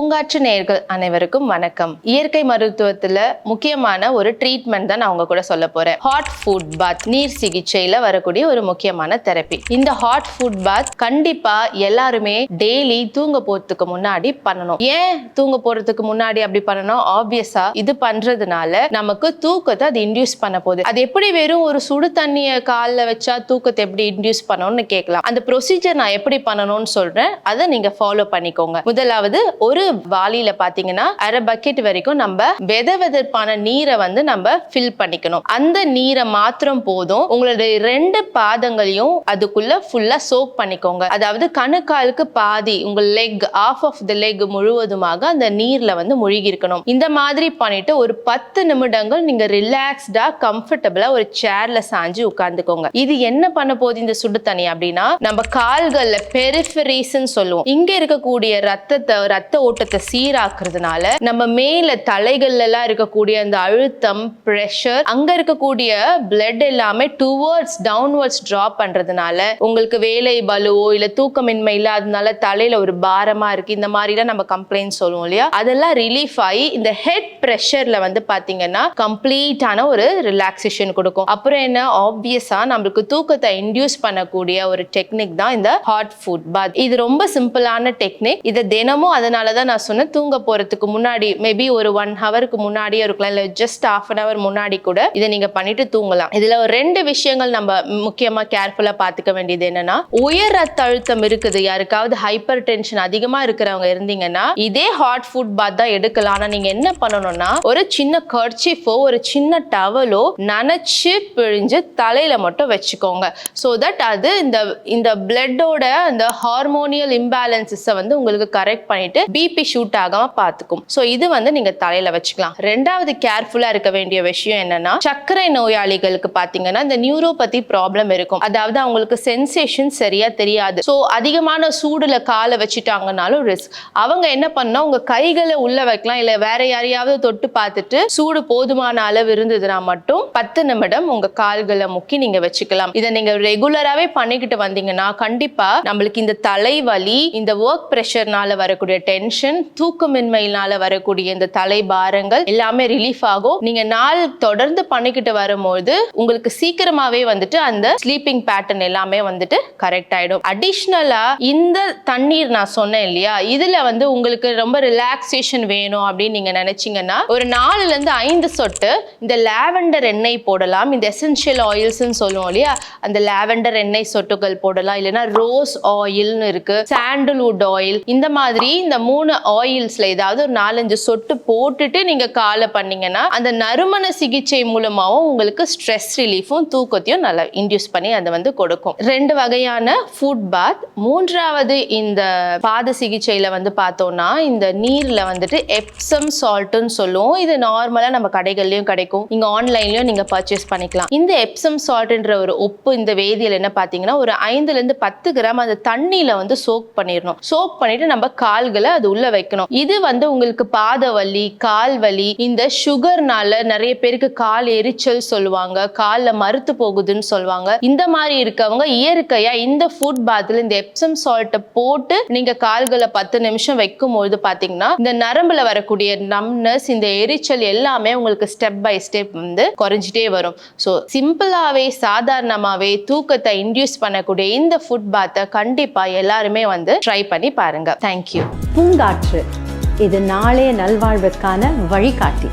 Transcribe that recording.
பூங்காற்று நேயர்கள் அனைவருக்கும் வணக்கம். இயற்கை மருத்துவத்துல முக்கியமான ஒரு ட்ரீட்மெண்ட் தான் நான் உங்க கூட சொல்ல போறேன். ஹாட் ஃபுட் பாத் நீர் சிகிச்சையில வரக்கூடிய ஒரு முக்கியமான தெரப்பி இந்த ஹாட் ஃபுட் பாத் கண்டிப்பா எல்லாருமே டெய்லி தூங்க போறதுக்கு முன்னாடி பண்ணணும். ஏன் தூங்க போறதுக்கு முன்னாடி அப்படி பண்ணணும்? ஆப்வியஸா இது பண்றதுனால நமக்கு தூக்கத்தை அது இன்டியூஸ் பண்ண போகுது. அது எப்படி வெறும் ஒரு சுடு தண்ணிய காலில் வச்சா தூக்கத்தை எப்படி இன்டியூஸ் பண்ணணும்னு கேட்கலாம். அந்த ப்ரொசீஜர் நான் எப்படி பண்ணணும்னு சொல்றேன். அதை நீங்க ஃபாலோ பண்ணிக்கோங்க. முதலாவது ஒரு வாளியில பாத்தீங்கன்னா அரை பக்கெட் வரைக்கும் நம்ம வெத வெதற்பான நீரை வந்து நம்ம ஃபில் பண்ணிக்கணும். அந்த நீரை மாத்திரம் போதும். உங்களுடைய ரெண்டு பாதங்களையும் அதுக்குள்ள ஃபுல்லா சோக் பண்ணிக்கோங்க. அதாவது கணுக்காலுக்கு பாதி உங்க leg half of the leg முழுவதுமாக அந்த நீர்ல வந்து முழுகி இருக்கணும் இந்த மாதிரி பண்ணிட்டு ஒரு பத்து நிமிடங்கள் நீங்க ரிலாக்ஸ்டா கம்ஃபர்டபுளா ஒரு சேர்ல சாஞ்சு உட்கார்ந்துக்கோங்க. இது என்ன பண்ண போகுது இந்த சுடு தண்ணி அப்படின்னா நம்ம கால்கள்ல பெரிஃபரிஸ் சொல்லுவோம். இங்க இருக்கக்கூடிய ரத்தத்தை ரத்த ஓட்டத்தை சீராக்குறதுனால நம்ம மேல தலைகள்ல எல்லாம் இருக்கக்கூடிய அந்த அழுத்தம் ப்ரெஷர் அங்க இருக்கக்கூடிய பிளட் எல்லாமே டுவர்ட்ஸ் டவுன்வர்ட்ஸ் டிராப் பண்றதுனால உங்களுக்கு வேலை பலுவோ இல்ல தூக்கமின்மை இல்லாதனால தலையில ஒரு பாரமா இருக்கு இந்த மாதிரிலாம் நம்ம கம்ப்ளைண்ட் சொல்லுவோம் இல்லையா? அதெல்லாம் ரிலீஃப் ஆகி இந்த ஹெட் ப்ரெஷர்ல வந்து பாத்தீங்கன்னா கம்ப்ளீட்டான ஒரு ரிலாக்ஸேஷன் கொடுக்கும். அப்புறம் என்ன? ஆப்வியஸா நம்மளுக்கு தூக்கத்தை இன்டியூஸ் பண்ணக்கூடிய ஒரு டெக்னிக் தான் இந்த ஹாட் ஃபுட் பாத் இது ரொம்ப சிம்பிளான டெக்னிக் இதை தினமும் அதனாலதான் தான் நான் சொன்னேன். தூங்க போறதுக்கு முன்னாடி மேபி ஒரு ஒன் ஹவருக்கு முன்னாடியே இருக்கலாம். இல்லை ஜஸ்ட் ஹாஃப் அன் ஹவர் முன்னாடி கூட இதை நீங்க பண்ணிட்டு தூங்கலாம். இதுல ஒரு ரெண்டு விஷயங்கள் நம்ம முக்கியமா கேர்ஃபுல்லா பாத்துக்க வேண்டியது என்னன்னா உயர் ரத்த அழுத்தம் இருக்குது. யாருக்காவது ஹைப்பர் டென்ஷன் அதிகமா இருக்கிறவங்க இருந்தீங்கன்னா இதே ஹாட் ஃபுட் பாத் தான் எடுக்கலாம். ஆனா நீங்க என்ன பண்ணணும்னா ஒரு சின்ன கர்ச்சிஃபோ ஒரு சின்ன டவலோ நனைச்சு பிழிஞ்சு தலையில மட்டும் வச்சுக்கோங்க. ஸோ தட் அது இந்த இந்த பிளட்டோட அந்த ஹார்மோனியல் இம்பேலன்சஸை வந்து உங்களுக்கு கரெக்ட் பண்ணிட்டு பிபி ஷூட் ஆகாம பார்த்துக்கும். ஸோ இது வந்து நீங்க தலையில வச்சுக்கலாம். ரெண்டாவது கேர்ஃபுல்லா இருக்க வேண்டிய விஷயம் என்னன்னா சர்க்கரை நோயாளிகளுக்கு பாத்தீங்கன்னா இந்த நியூரோபதி ப்ராப்ளம் இருக்கும். அதாவது அவங்களுக்கு சென்சேஷன் சரியா தெரியாது. ஸோ அதிகமான சூடுல காலை வச்சுட்டாங்கனாலும் ரிஸ்க் அவங்க என்ன பண்ணா உங்க கைகளை உள்ள வைக்கலாம். இல்ல வேற யாரையாவது தொட்டு பார்த்துட்டு சூடு போதுமான அளவு இருந்ததுன்னா மட்டும் பத்து நிமிடம் உங்க கால்களை முக்கி நீங்க வச்சுக்கலாம். இதை நீங்க ரெகுலராகவே பண்ணிக்கிட்டு வந்தீங்கன்னா கண்டிப்பா நம்மளுக்கு இந்த தலைவலி இந்த ஒர்க் ப்ரெஷர்னால வரக்கூடிய டென்ஷன் தூக்கமின்மையினால வரக்கூடிய இந்த தலை பாரங்கள் எல்லாமே ரிலீஃப் ஆகும். நீங்க நாள் தொடர்ந்து பண்ணிக்கிட்டு வரும்போது உங்களுக்கு சீக்கிரமாவே வந்துட்டு அந்த ஸ்லீப்பிங் பேட்டர்ன் எல்லாமே வந்துட்டு கரெக்ட் ஆயிடும். அடிஷ்னலா இந்த தண்ணீர் நான் சொன்னேன் இல்லையா இதுல வந்து உங்களுக்கு ரொம்ப ரிலாக்ஸேஷன் வேணும் அப்படின்னு நீங்க நினைச்சீங்கன்னா ஒரு நாலுல இருந்து ஐந்து சொட்டு இந்த லாவெண்டர் எண்ணெய் போடலாம். இந்த எசென்ஷியல் ஆயில்ஸ்ன்னு சொல்லுவோம் இல்லையா அந்த லாவெண்டர் எண்ணெய் சொட்டுகள் போடலாம். இல்லைன்னா ரோஸ் ஆயில்னு இருக்கு சாண்டல்வுட் ஆயில் இந்த மாதிரி இந்த மூணு ஆயில்ஸ்ல ஏதாவது ஒரு நாலஞ்சு சொட்டு போட்டுட்டு நீங்க காலை பண்ணீங்கன்னா அந்த நறுமண சிகிச்சை மூலமாவும் உங்களுக்கு ஸ்ட்ரெஸ் ரிலீஃபும் தூக்கத்தையும் நல்லா இன்டியூஸ் பண்ணி அதை வந்து கொடுக்கும். ரெண்டு வகையான ஃபுட் பாத் மூன்றாவது இந்த பாத சிகிச்சையில வந்து பார்த்தோம்னா இந்த நீர்ல வந்துட்டு எப்சம் சால்ட்னு சொல்லுவோம். இது நார்மலா நம்ம கடைகள்லயும் கிடைக்கும். நீங்க ஆன்லைன்லயும் நீங்க பர்ச்சேஸ் பண்ணிக்கலாம். இந்த எப்சம் சால்ட்ன்ற ஒரு உப்பு இந்த வேதியியல் என்ன பார்த்தீங்கன்னா ஒரு ஐந்துல இருந்து பத்து கிராம் அந்த தண்ணியில வந்து சோக் பண்ணிடணும். சோக் பண்ணிட்டு நம்ம கால்களை அது உள்ள வைக்கணும். இது வந்து உங்களுக்கு பாத வலி கால் வலி இந்த சுகர்னால நிறைய பேருக்கு கால் எரிச்சல் சொல்லுவாங்க கால்ல மறுத்து போகுதுன்னு சொல்லுவாங்க. இந்த மாதிரி இருக்கவங்க இயற்கையா இந்த ஃபுட் பாத்ல இந்த எப்சம் சால்ட்டை போட்டு நீங்க கால்களை பத்து நிமிஷம் வைக்கும் பொழுது பாத்தீங்கன்னா இந்த நரம்புல வரக்கூடிய நம்னஸ் இந்த எரிச்சல் எல்லாமே உங்களுக்கு ஸ்டெப் பை ஸ்டெப் வந்து குறைஞ்சிட்டே வரும். ஸோ சிம்பிளாவே சாதாரணமாவே தூக்கத்தை இன்டியூஸ் பண்ணக்கூடிய இந்த ஃபுட் பாத்தை கண்டிப்பா எல்லாருமே வந்து ட்ரை பண்ணி பாருங்க. தேங்க்யூ பூங்காற்று. இது நாளைய நல்வாழ்வுக்கான வழிகாட்டி.